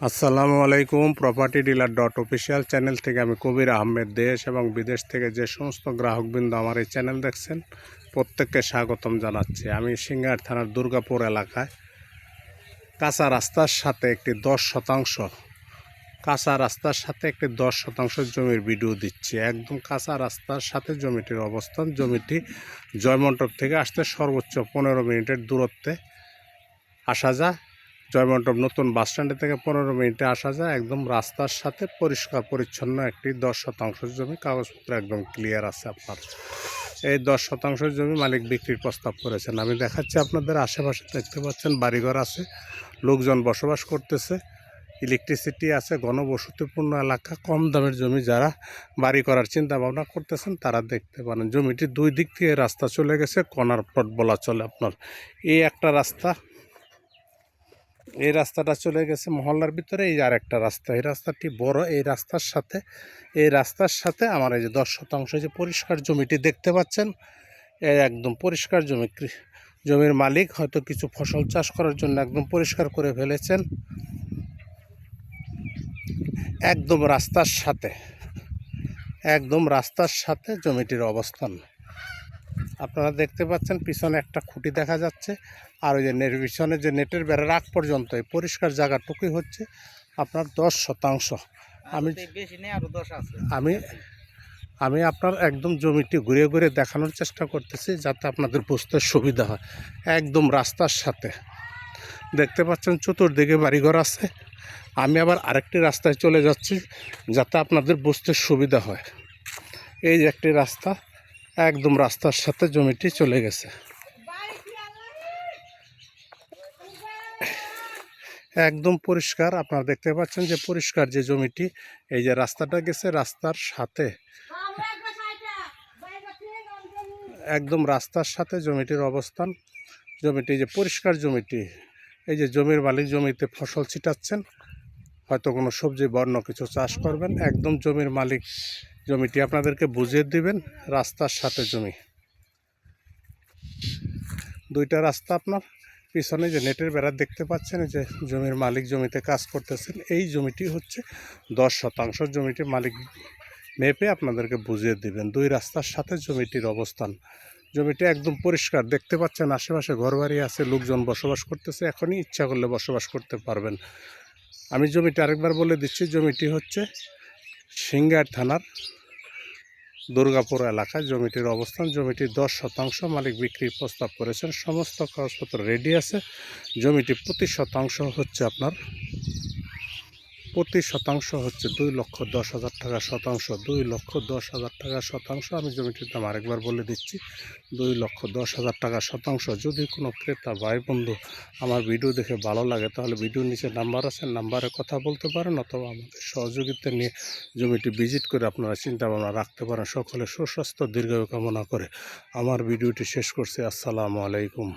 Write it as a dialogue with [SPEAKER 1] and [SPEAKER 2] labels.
[SPEAKER 1] আসসালামু আলাইকুম property dealer dot official channel থেকে আমি কবির আহমেদ। দেশ এবং বিদেশ থেকে যে সমস্ত গ্রাহকবৃন্দ আমার এই চ্যানেল দেখছেন, প্রত্যেককে স্বাগতম জানাচ্ছি। আমি সিঙ্গার থানার দুর্গাপুর এলাকায় কাঁচা রাস্তার সাথে একটি দশ শতাংশ, কাঁচা রাস্তার সাথে একটি দশ শতাংশ জমির ভিডিও দিচ্ছি। একদম কাঁচা রাস্তার সাথে জমিটির অবস্থান, জমিটি জয়মন্টপ থেকে আসতে সর্বোচ্চ পনেরো মিনিটের দূরত্বে আসা যায়। জয়মন্টপ নতুন বাস স্ট্যান্ডে থেকে পনেরো মিনিটে আসা যায়। একদম রাস্তার সাথে পরিষ্কার পরিচ্ছন্ন একটি দশ শতাংশ জমি। কাগজপত্র একদম ক্লিয়ার আছে আপনার। এই দশ শতাংশ জমি মালিক বিক্রির প্রস্তাব করেছেন। আমি দেখাচ্ছি আপনাদের আশেপাশে দেখতে পাচ্ছেন, বাড়িঘর আছে, লোকজন বসবাস করতেছে ইলেকট্রিসিটি আছে, ঘনবসতিপূর্ণ এলাকা, কম দামের জমি যারা বাড়ি করার চিন্তা ভাবনা করতেছেন তারা দেখতে পারেন। জমিটি দুই দিক থেকে রাস্তা চলে গেছে কর্নার প্লট বলা চলে আপনার। এই একটা রাস্তা এই রাস্তাটা চলে গেছে মহল্লার ভিতরে, এই আর একটা রাস্তা। এই রাস্তাটি বড়, এই রাস্তার সাথে, এই রাস্তার সাথে আমার এই যে দশ শতাংশ যে পরিষ্কার জমিটি দেখতে পাচ্ছেন একদম পরিষ্কার জমি। জমির মালিক হয়তো কিছু ফসল চাষ করার জন্য একদম পরিষ্কার করে ফেলেছেন। একদম রাস্তার সাথে, একদম রাস্তার সাথে জমিটির অবস্থান। আপনারা দেখতে পাচ্ছেন পিছনে একটা খুঁটি দেখা যাচ্ছে আর ওই যে নেট পিছনে যে নেটের বেড়ার আগ পর্যন্ত এই পরিষ্কার জায়গাটুকুই হচ্ছে আপনার দশ শতাংশ। আমি
[SPEAKER 2] আমি আরও দশ আছে।
[SPEAKER 1] আমি আমি আপনার একদম জমিটি ঘুরে ঘুরে দেখানোর চেষ্টা করতেছি যাতে আপনাদের বুঝতে সুবিধা হয়। একদম রাস্তার সাথে। দেখতে পাচ্ছেন চতুর্দিকে বাড়িঘর আছে। আমি আবার আরেকটি রাস্তায় চলে যাচ্ছি যাতে আপনাদের বুঝতে সুবিধা হয়। এই যে একটি রাস্তা একদম রাস্তার সাথে জমিটি চলে গেছে। একদম পরিষ্কার, আপনারা দেখতে পাচ্ছেন যে পরিষ্কার যে জমিটি, এই যে রাস্তাটা গেছে রাস্তার সাথে। একদম রাস্তার সাথে জমিটির অবস্থান। জমিটি যে পরিষ্কার জমিটি, এই যে জমির মালিক জমিতে ফসল ছিটাচ্ছেন। হয়তো কোনো সবজি বর্ণ কিছু চাষ করবেন। একদম জমির মালিক জমিটি আপনাদেরকে বুঝিয়ে দিবেন, রাস্তার সাথে জমি। দুইটা রাস্তা আপনার, পিছনে যে নেটের বেড়া দেখতে পাচ্ছেন যে জমির মালিক জমিতে কাজ করতেছেন, এই জমিটি হচ্ছে দশ শতাংশ জমিটির মালিক মেপে আপনাদেরকে বুঝিয়ে দিবেন, দুই রাস্তার সাথে জমিটির অবস্থান। জমিটি একদম পরিষ্কার, দেখতে পাচ্ছেন আশেপাশে ঘরবাড়ি আছে, লোকজন বসবাস করতেছে, এখনই ইচ্ছা করলে বসবাস করতে পারবেন। আমি জমিটি আরেকবার বলে দিচ্ছি, জমিটি হচ্ছে সিঙ্গার থানার দুর্গাপুর এলাকায় জমিটির অবস্থান। জমিটি দশ শতাংশ মালিক বিক্রির প্রস্তাব করেছেন। সমস্ত কাগজপত্র রেডি আছে। জমিটি প্রতি শতাংশ হচ্ছে আপনার প্রতি শতাংশ হচ্ছে দুই লক্ষ দশ হাজার টাকা শতাংশ, দুই লক্ষ দশ হাজার টাকা শতাংশ। আমি জমিটির দাম আরেকবার বলে দিচ্ছি। দুই লক্ষ দশ হাজার টাকা শতাংশ। যদি কোনো ক্রেতা ভাই বন্ধু আমার ভিডিও দেখে ভালো লাগে, তাহলে ভিডিওর নিচে নাম্বার আছে, নাম্বারে কথা বলতে পারেন অথবা আমাদের সহযোগিতা নিয়ে জমিটি ভিজিট করে আপনারা চিন্তা ভাবনা রাখতে পারেন। সকলে সুস্বাস্থ্য, দীর্ঘায়ু কামনা করে আমার ভিডিওটি শেষ করছি। আসসালামু আলাইকুম।